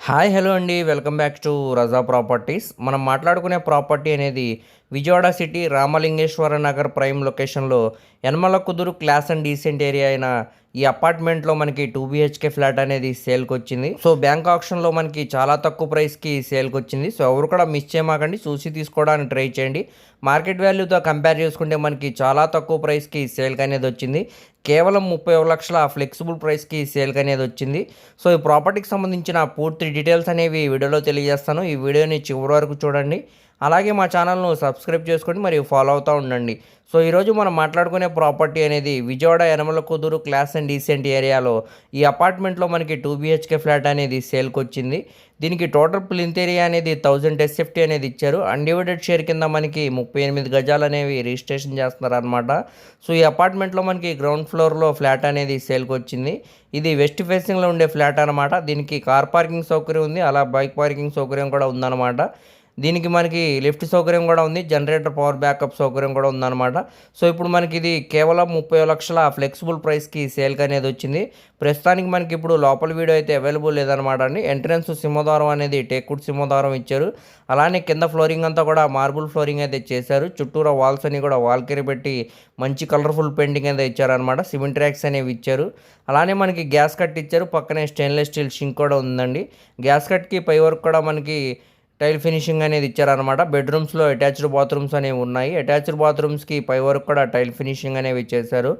Hi hello అండి. Welcome back to Raza properties. మనం మాట్లాడుకునే ప్రాపర్టీ అనేది విజయవాడ సిటీ రామలింగేశ్వర నగర్ ప్రైమ్ లొకేషన్లో యనమల కుదురు క్లాస్ అండ్ డీసెంట్ ఏరియా అయిన ఈ అపార్ట్మెంట్లో మనకి టూ బిహెచ్కే ఫ్లాట్ అనేది సేల్కి వచ్చింది సో బ్యాంక్ ఆప్షన్లో మనకి చాలా తక్కువ ప్రైస్కి సేల్కి వచ్చింది సో ఎవరు కూడా మిస్ చేయమాకండి. చూసి తీసుకోవడానికి ట్రై చేయండి. మార్కెట్ వాల్యూతో కంపేర్ చేసుకుంటే మనకి చాలా తక్కువ ప్రైస్కి సేల్కి అనేది వచ్చింది. కేవలం ముప్పై ఒక లక్షల ఫ్లెక్సిబుల్ ప్రైస్కి సేల్కి అనేది వచ్చింది. సో ఈ ప్రాపర్టీకి సంబంధించిన పూర్తి డీటెయిల్స్ అనేవి వీడియోలో తెలియజేస్తాను. ఈ వీడియోని చివరి వరకు చూడండి. అలాగే మా ఛానల్ను సబ్స్క్రైబ్ చేసుకొని మరియు ఫాలో అవుతూ ఉండండి. సో ఈరోజు మనం మాట్లాడుకునే ప్రాపర్టీ అనేది విజయవాడ యనమల కుదురు క్లాస్ అండ్ డీసెంట్ ఏరియాలో ఈ అపార్ట్మెంట్లో మనకి టూ బీహెచ్కే ఫ్లాట్ అనేది సేల్కి వచ్చింది దీనికి టోటల్ ప్లింత్ ఏరియా అనేది థౌజండ్ ఎస్ఎఫ్టీ అనేది ఇచ్చారు. అన్డివైడెడ్ షేర్ కింద మనకి ముప్పై ఎనిమిది గజాలు అనేవి రిజిస్ట్రేషన్ చేస్తున్నారు అనమాట సో ఈ అపార్ట్మెంట్లో మనకి గ్రౌండ్ ఫ్లోర్లో ఫ్లాట్ అనేది సేల్కి వచ్చింది ఇది వెస్ట్ ఫేసింగ్లో ఉండే ఫ్లాట్ అనమాట దీనికి కార్ పార్కింగ్ సౌకర్యం ఉంది. అలా బైక్ పార్కింగ్ సౌకర్యం కూడా ఉందన్నమాట. దీనికి మనకి లిఫ్ట్ సౌకర్యం కూడా ఉంది జనరేటర్ పవర్ బ్యాకప్ సౌకర్యం కూడా ఉందన్నమాట. సో ఇప్పుడు మనకి ఇది కేవలం ముప్పై లక్షల ఫ్లెక్సిబుల్ ప్రైస్కి సేల్కి అనేది వచ్చింది. ప్రస్తుతానికి మనకి ఇప్పుడు లోపల వీడియో అయితే అవైలబుల్ లేదనమాట అండి. ఎంట్రన్స్ సింహద్వారం అనేది టేకుడ్ సింహద్వారం ఇచ్చారు. అలానే కింద ఫ్లోరింగ్ అంతా కూడా మార్బుల్ ఫ్లోరింగ్ అయితే చేశారు. చుట్టూరా వాల్స్ అని కూడా వాల్కెరీ పెట్టి మంచి కలర్ఫుల్ పెయింటింగ్ అయితే ఇచ్చారనమాట సిమెంట్ ట్రాక్స్ అనేవి ఇచ్చారు. అలానే మనకి గ్యాస్ కట్ ఇచ్చారు. పక్కనే స్టెయిన్లెస్ స్టీల్ షింక్ కూడా ఉందండి. గ్యాస్ కట్కి పై వరకు కూడా మనకి టైల్ ఫినిషింగ్ అనేది ఇచ్చారనమాట బెడ్రూమ్స్లో అటాచ్డ్ బాత్రూమ్స్ అనేవి ఉన్నాయి. అటాచ్డ్ బాత్రూమ్స్కి పై వరకు కూడా టైల్ ఫినిషింగ్ అనేవి ఇచ్చేసారు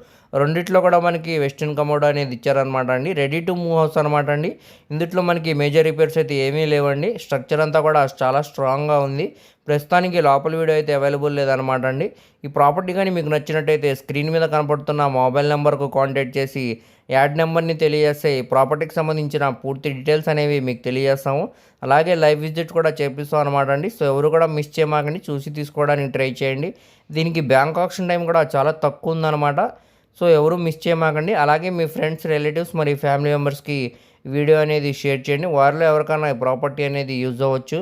రెండిట్లో కూడా మనకి వెస్టర్న్ కమోడ్ అనేది ఇచ్చారనమాట అండి. రెడీ టు మూవ్ హౌస్ అనమాట అండి. ఇందుట్లో మనకి మేజర్ రిపేర్స్ అయితే ఏమీ లేవండి. స్ట్రక్చర్ అంతా కూడా చాలా స్ట్రాంగ్గా ఉంది. ప్రస్తుతానికి లోపల వీడియో అయితే అవైలబుల్ లేదనమాట అండి. ఈ ప్రాపర్టీ కానీ మీకు నచ్చినట్టయితే స్క్రీన్ మీద కనపడుతున్న మొబైల్ నెంబర్కు కాంటాక్ట్ చేసి యాడ్ నెంబర్ని తెలియజేస్తే ఈ ప్రాపర్టీకి సంబంధించిన పూర్తి డీటెయిల్స్ అనేవి మీకు తెలియజేస్తాము. అలాగే లైవ్ విజిట్ కూడా చేపిస్తాం అనమాట అండి. సో ఎవరు కూడా మిస్ చేయమాకండి చూసి తీసుకోవడానికి ట్రై చేయండి. దీనికి బ్యాంక్ ఆప్షన్ టైం కూడా చాలా తక్కువ ఉందన్నమాట. సో ఎవరు మిస్ చేయమాకండి. అలాగే మీ ఫ్రెండ్స్ రిలేటివ్స్ మరియు ఫ్యామిలీ మెంబర్స్కి వీడియో అనేది షేర్ చేయండి. వారిలో ఎవరికైనా ఈ ప్రాపర్టీ అనేది యూజ్ అవ్వచ్చు.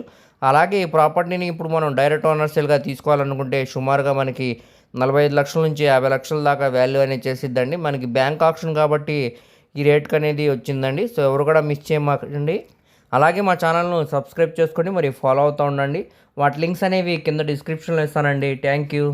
అలాగే ఈ ప్రాపర్టీని ఇప్పుడు మనం డైరెక్ట్ ఓనర్సెల్గా తీసుకోవాలనుకుంటే సుమారుగా మనకి నలభై ఐదు లక్షల నుంచి యాభై లక్షల దాకా వాల్యూ అనేది చేసిద్దండి. మనకి బ్యాంక్ ఆప్షన్ కాబట్టి ఈ రేట్కి అనేది వచ్చిందండి. సో ఎవరు కూడా మిస్ చేయమాకండి. అలాగే మా ఛానల్ను సబ్స్క్రైబ్ చేసుకొని మరి ఫాలో అవుతూ ఉండండి. వాటి లింక్స్ అనేవి కింద డిస్క్రిప్షన్లో ఇస్తానండి. Thank you